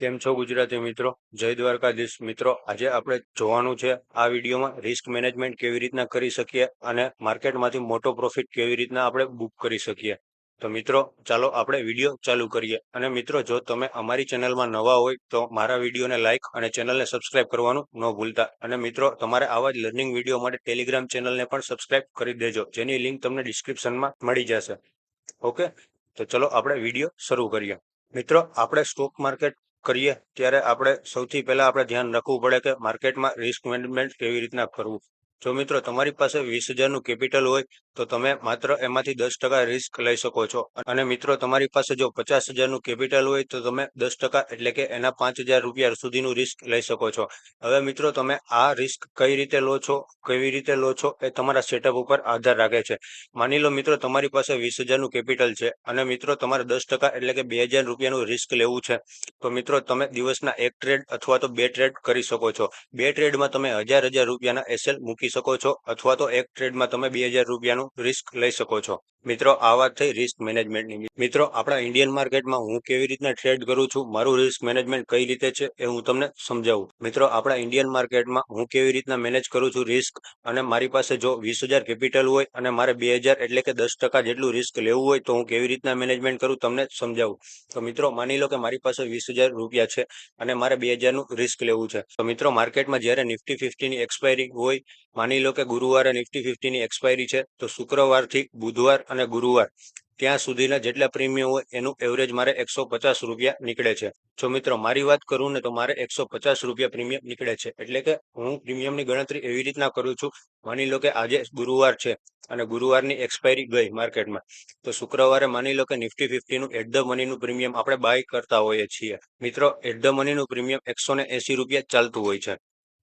કેમ છો ગુજરાતી મિત્રો? જય દ્વારકાધીશ મિત્રો. આજે આપણે જોવાનું છે આ વિડીયોમાં રિસ્ક મેનેજમેન્ટ કેવી રીતના કરી શકીએ અને માર્કેટમાંથી મોટો પ્રોફિટ કેવી રીતના આપણે બુક કરી શકીએ. તો મિત્રો, ચાલો આપણે વીડિયો ચાલુ કરીએ. અને મિત્રો, જો તમે અમારી ચેનલમાં નવા હોય તો મારા વિડીયોને લાઇક અને ચેનલને સબસ્ક્રાઇબ કરવાનું ન ભૂલતા. અને મિત્રો, તમારે આવા જ લર્નિંગ વીડિયો માટે ટેલિગ્રામ ચેનલને પણ સબસ્ક્રાઇબ કરી દેજો. જેની લિંક તમને ડિસ્ક્રિપ્શનમાં મળી જશે. ઓકે તો ચલો આપણે વીડિયો શરૂ કરીએ. મિત્રો, આપણે સ્ટોક માર્કેટ કરીએ, ત્યારે આપણે સૌથી પહેલા આપણે ધ્યાન રાખવું પડે કે માર્કેટમાં રિસ્ક મેનેજમેન્ટ કેવી રીતના કરવું. જો મિત્રો તમારી પાસે વીસ હજારનું કેપિટલ હોય, તો તમે માત્ર એમાંથી દસ ટકા રિસ્ક લઈ શકો છો. અને મિત્રો તમારી પાસે જો પચાસ હજારનું કેપિટલ હોય, તો તમે દસ ટકા એટલે કે એના પાંચ હજાર રૂપિયા સુધીનું રિસ્ક લઈ શકો છો. હવે મિત્રો તમે આ રિસ્ક કઈ રીતે લો છો, કેવી રીતે લો છો, એ તમારા સેટઅપ ઉપર આધાર રાખે છે. માની લો મિત્રો તમારી પાસે વીસ હજારનું કેપિટલ છે, અને મિત્રો તમારે દસ ટકા એટલે કે બે હજાર રૂપિયાનું રિસ્ક લેવું છે, તો મિત્રો તમે દિવસના એક ટ્રેડ અથવા તો બે ટ્રેડ કરી શકો છો. બે ટ્રેડમાં તમે હજાર હજાર રૂપિયાના એસએલ મૂકી શકો છો અથવા તો એક ટ્રેડમાં તમે બે હજાર રૂપિયાનું રિસ્ક લઈ શકો છો. મિત્રો, આ વાત થઈ રિસ્ક મેનેજમેન્ટની મિત્રો, આપણા ઇન્ડિયન માર્કેટમાં હું કેવી રીતના ટ્રેડ કરું છું, મારું રિસ્ક મેનેજમેન્ટ કઈ રીતે છે એ હું તમને સમજાવું. મિત્રો, આપણા ઇન્ડિયન માર્કેટમાં હું કેવી રીતના મેનેજ કરું છું રિસ્ક અને મારી પાસે જો વીસ કેપિટલ હોય અને મારે બે એટલે કે દસ જેટલું રિસ્ક લેવું હોય તો હું કેવી રીતના મેનેજમેન્ટ કરું તમને સમજાવું. તો મિત્રો, માની લો કે મારી પાસે વીસ રૂપિયા છે અને મારે બે હજારનું રિસ્ક લેવું છે. તો મિત્રો માર્કેટમાં જ્યારે નિફ્ટી ફિફ્ટીની એક્સપાયરી હોય, માની લો કે ગુરુવારે નિફ્ટી ફિફ્ટીની એક્સપાયરી છે, તો શુક્રવારથી બુધવાર ગુરુવાર. ત્યાં સુધીના જેટલા પ્રીમિયમ હોય એનું એવરેજ મારે એકસો પચાસ રૂપિયા નીકળે છે. જો મિત્રો મારી વાત કરું ને તો મારે એકસો પચાસ રૂપિયા પ્રીમિયમ નીકળે છે. એટલે કે હું પ્રીમિયમની ગણતરી એવી રીતના કરું છું, માની લો કે આજે ગુરુવાર છે અને ગુરુવારની એક્સપાયરી ગઈ માર્કેટમાં. તો શુક્રવારે માની લો કે નિફ્ટી ફિફ્ટીનું એટ ધ મનીનું પ્રીમિયમ આપણે બાય કરતા હોઈએ છીએ. મિત્રો એટ ધ મનીનું પ્રીમિયમ એકસો ને એસી રૂપિયા ચાલતું હોય છે.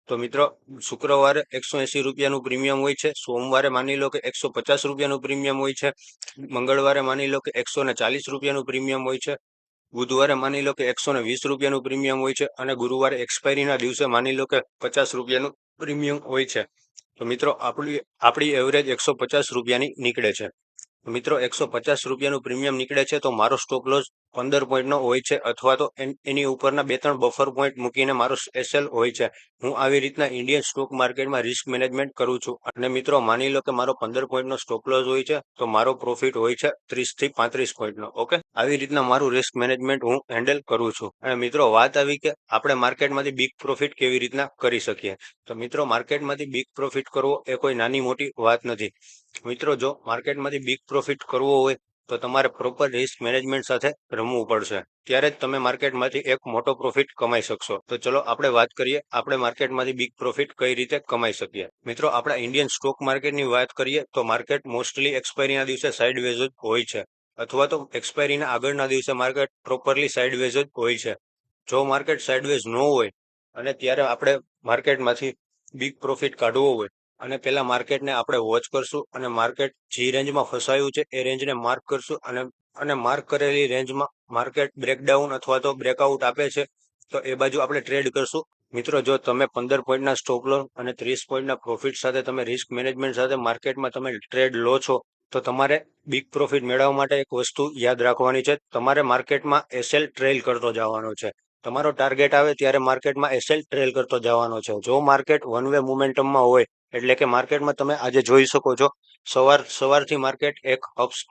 તો મિત્રો, શુક્રવારે એકસો એસી રૂપિયાનું પ્રીમિયમ હોય છે. સોમવારે માની લો કે એકસો પચાસ રૂપિયાનું પ્રીમિયમ હોય છે. મંગળવારે માની લો કે એકસો ને ચાલીસ રૂપિયાનું પ્રીમિયમ હોય છે. બુધવારે માની લો કે એકસો ને વીસ રૂપિયાનું પ્રીમિયમ હોય છે અને ગુરુવારે એક્સપાયરીના દિવસે માની લો કે પચાસ રૂપિયાનું પ્રીમિયમ હોય છે. તો મિત્રો, આપણી આપણી એવરેજ એકસો પચાસ રૂપિયાની નીકળે છે. મિત્રો, એકસો પચાસ રૂપિયાનું પ્રીમિયમ નીકળે છે તો મારો સ્ટોપ લોસ પંદર પોઈન્ટનો હોય છે અથવા તો એની ઉપરના બે ત્રણ બફર પોઈન્ટ મૂકીને મારો એસએલ હોય છે. હું આવી રીતના ઇન્ડિયન સ્ટોક માર્કેટમાં રિસ્ક મેનેજમેન્ટ કરું છું. અને મિત્રો, માની લો કે મારો પંદર પોઈન્ટનો સ્ટોપ લોસ હોય છે, તો મારો પ્રોફિટ હોય છે ત્રીસથી પાંત્રીસ પોઈન્ટનો ઓકે? આવી રીતના મારું રિસ્ક મેનેજમેન્ટ હું હેન્ડલ કરું છું. અને મિત્રો, વાત આવી કે આપણે માર્કેટમાંથી બિગ પ્રોફિટ કેવી રીતના કરી શકીએ. તો મિત્રો માર્કેટમાંથી બિગ પ્રોફિટ કરવો એ કોઈ નાની મોટી વાત નથી. મિત્રો, જો માર્કેટમાંથી બિગ પ્રોફિટ કરવો હોય તો તમારે પ્રોપર રિસ્ક મેનેજમેન્ટ સાથે રમવું પડશે. ત્યારે જ તમે માર્કેટમાંથી એક મોટો પ્રોફિટ કમાઈ શકશો. તો ચલો આપણે વાત કરીએ, આપણે માર્કેટમાંથી બિગ પ્રોફિટ કઈ રીતે કમાઈ શકીએ? મિત્રો, આપણા ઇન્ડિયન સ્ટોક માર્કેટની વાત કરીએ, તો માર્કેટ મોસ્ટલી એક્સપાયરીના દિવસે સાઇડવેઝ જ હોય છે. અથવા તો એક્સપાયરીના આગળના દિવસે માર્કેટ પ્રોપરલી સાઇડવેઝ જ હોય છે. જો માર્કેટ સાઇડવેઝ ન હોય, અને ત્યારે આપણે માર્કેટમાંથી બિગ પ્રોફિટ કાઢવો હોય અને પેલા માર્કેટને આપણે વોચ કરશું અને માર્કેટ જે રેન્જમાં ફસાયું છે એ રેન્જને માર્ક કરશું અને અને માર્ક કરેલી રેન્જમાં માર્કેટ બ્રેકડાઉન અથવા તો બ્રેકઆઉટ આપે છે, તો એ બાજુ આપણે ટ્રેડ કરશું. મિત્રો, જો તમે પંદર પોઈન્ટના સ્ટોપ લો અને ત્રીસ પોઈન્ટના પ્રોફિટ સાથે તમે રિસ્ક મેનેજમેન્ટ સાથે માર્કેટમાં તમે ટ્રેડ લો છો, તો તમારે બિગ પ્રોફિટ મેળવવા માટે એક વસ્તુ યાદ રાખવાની છે. તમારે માર્કેટમાં એસએલ ટ્રેલ કરતો જવાનો છે. તમારો ટાર્ગેટ આવે ત્યારે માર્કેટમાં એસએલ ટ્રેલ કરતો જવાનો છે. જો માર્કેટ વન વે મુમેન્ટમમાં હોય એટલે કે માર્કેટમાં તમે આજે જોઈ શકો છો, સવાર, સવારથી માર્કેટ એક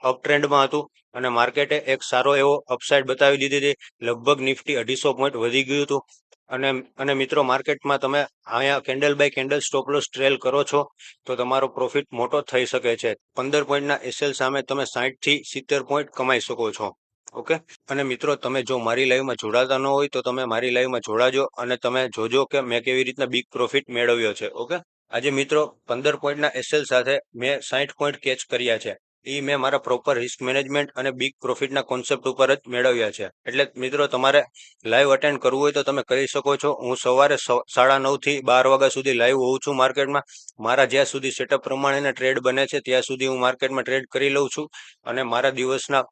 અપ ટ્રેન્ડમાં હતું અને માર્કેટે એક સારો એવો અપસાઇડ બતાવી દીધી હતી. લગભગ નિફ્ટી અઢીસો પોઈન્ટ વધી ગયું હતું. અને અને મિત્રો માર્કેટમાં તમે અહીંયા candle by candle stop loss trail કરો છો, તો તમારો પ્રોફિટ મોટો થઈ શકે છે. પંદર પોઈન્ટના એસએલ સામે તમે સાહીઠથી સિત્તેર પોઈન્ટ કમાઈ શકો છો. ઓકે? અને મિત્રો તમે જો મારી લાઈવમાં જોડાતા ન હોય તો તમે મારી લાઈવમાં જોડાજો અને તમે જોજો કે મેં કેવી રીતના બિગ પ્રોફિટ મેળવ્યો છે. ઓકે? આજે મિત્રો પંદર પોઈન્ટના એસએલ સાથે મેં સાઠ પોઈન્ટ કેચ કર્યા છે. એ મેં મારા પ્રોપર રિસ્ક મેનેજમેન્ટ અને બિગ પ્રોફિટના કોન્સેપ્ટ ઉપર જ મેળવ્યા છે. એટલે મિત્રો તમારે લાઈવ અટેન્ડ કરવું હોય તો તમે કરી શકો છો. હું સવારે સાડા નવથી બાર વાગ્યા સુધી લાઈવ હોઉં છું માર્કેટમાં. મારા જ્યાં સુધી સેટઅપ પ્રમાણેના ટ્રેડ બને છે, ત્યાં સુધી હું માર્કેટમાં ટ્રેડ કરી લઉં છું. અને મારા દિવસના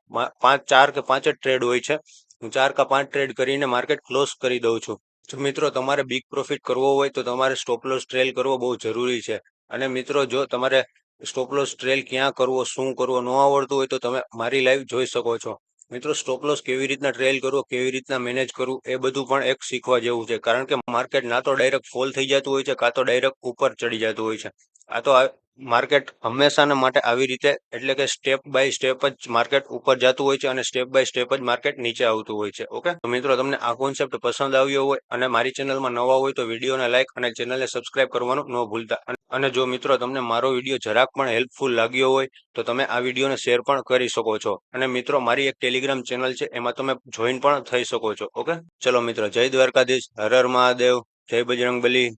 પાંચ, ચાર કે પાંચ જ ટ્રેડ હોય છે. હું ચાર કે પાંચ ટ્રેડ કરીને માર્કેટ ક્લોઝ કરી દઉં છું. જો મિત્રો તમારે બિગ પ્રોફિટ કરવો હોય તો તમારે સ્ટોપ ટ્રેલ કરવો બહુ જરૂરી છે. અને મિત્રો જો તમારે સ્ટોપ લોસ ટ્રેલ ક્યાં કરવો, શું કરવો ન આવડતું હોય તો તમે મારી લાઈવ જોઈ શકો છો. મિત્રો સ્ટોપ લોસ કેવી રીતના ટ્રેલ કરવો, કેવી રીતના મેનેજ કરવું એ બધું પણ એક શીખવા જેવું છે. કારણ કે માર્કેટ ના તો ડાયરેક્ટ ફોલ થઈ જતું હોય છે, કાં તો ડાયરેક્ટ ઉપર ચડી જતું હોય છે. આ તો માર્કેટ હંમેશાને માટે આવી રીતે, એટલે કે સ્ટેપ બાય સ્ટેપ જ માર્કેટ ઉપર જતું હોય છે અને સ્ટેપ બાય સ્ટેપ જ માર્કેટ નીચે આવતું હોય છે, ઓકે? તો મિત્રો, તમને આ કોન્સેપ્ટ પસંદ આવ્યો હોય અને મારી ચેનલમાં નવા હોય તો વિડીયોને લાઇક અને ચેનલને સબસ્ક્રાઇબ કરવાનું ન ભૂલતા. અને જો મિત્રો, તમને મારો વીડિયો જરાક પણ હેલ્પફુલ લાગ્યો હોય, તો તમે આ વિડીયોને શેર પણ કરી શકો છો. અને મિત્રો, મારી એક ટેલિગ્રામ ચેનલ છે, એમાં તમે જોઈન પણ થઈ શકો છો, ઓકે? ચલો મિત્રો, જય દ્વારકાધીશ, હર હર મહાદેવ, જય બજરંગ બલી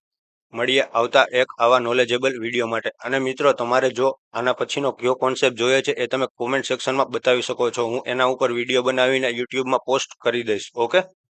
મળીએ આવતા એક આવા નોલેજેબલ વીડિયો માટે. અને મિત્રો, તમારે જો આના પછીનો કયો કોન્સેપ્ટ જોઈએ છે એ તમે કોમેન્ટ સેક્શનમાં બતાવી શકો છો. હું એના ઉપર વીડિયો બનાવીને યુટ્યુબમાં પોસ્ટ કરી દઈશ. ઓકે